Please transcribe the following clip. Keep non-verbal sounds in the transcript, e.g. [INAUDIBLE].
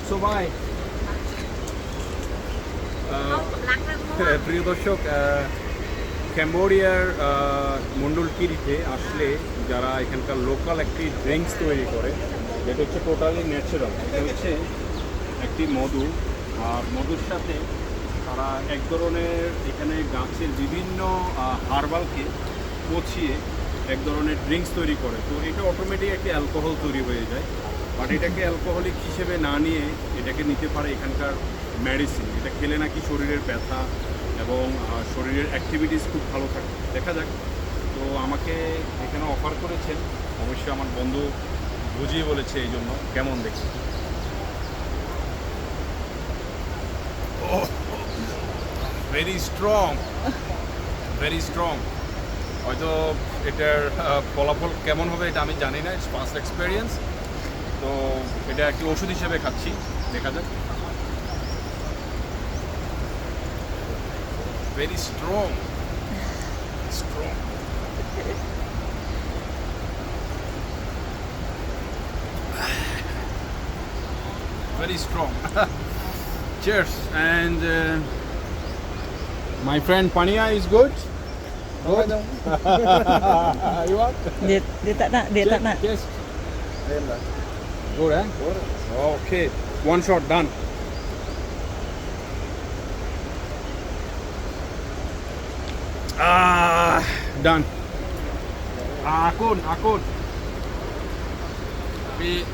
So ভাই প্রিয় দর্শক ক্যাম্বোডিয়ার আহ, মণ্ডলকিরিতে আসলে যারা এখানকার লোকাল একটি ড্রিঙ্কস তৈরি করে যেটা হচ্ছে টোটালি ন্যাচারাল এটা হচ্ছে একটি মধু আর মধুর সাথে তারা এক ধরনের এখানে গাছের বিভিন্ন হার্বালকে পচিয়ে এক ধরনের ড্রিঙ্কস তৈরি করে তো এটা অটোমেটিক একটি অ্যালকোহল তৈরি হয়ে যায় বাট এটাকে অ্যালকোহলিক হিসেবে না নিয়ে এটাকে নিতে পারে এখানকার মেডিসিন এটা খেলে নাকি শরীরের ব্যথা এবং শরীরের অ্যাক্টিভিটিস খুব ভালো থাকে। দেখা যাক। তো আমাকে এখানে অফার করেছেন। অবশ্যই আমার বন্ধু বুঝিয়ে বলেছে এই জন্য। কেমন দেখি ভেরি স্ট্রং ভেরি স্ট্রং হয়তো এটার ফলাফল কেমন হবে এটা আমি জানি না। ইটস ফার্স্ট এক্সপিরিয়েন্স তো এটা একটি ওষুধ হিসেবে খাচ্ছি দেখা যাক very strong strong very strong. Cheers. And uh, my friend Pania is good. Good. you want? Dia dia tak nak, dia tak nak. Yes. Good, eh? Okay. One shot done. Ah, done. Akun, akun. [LAUGHS] We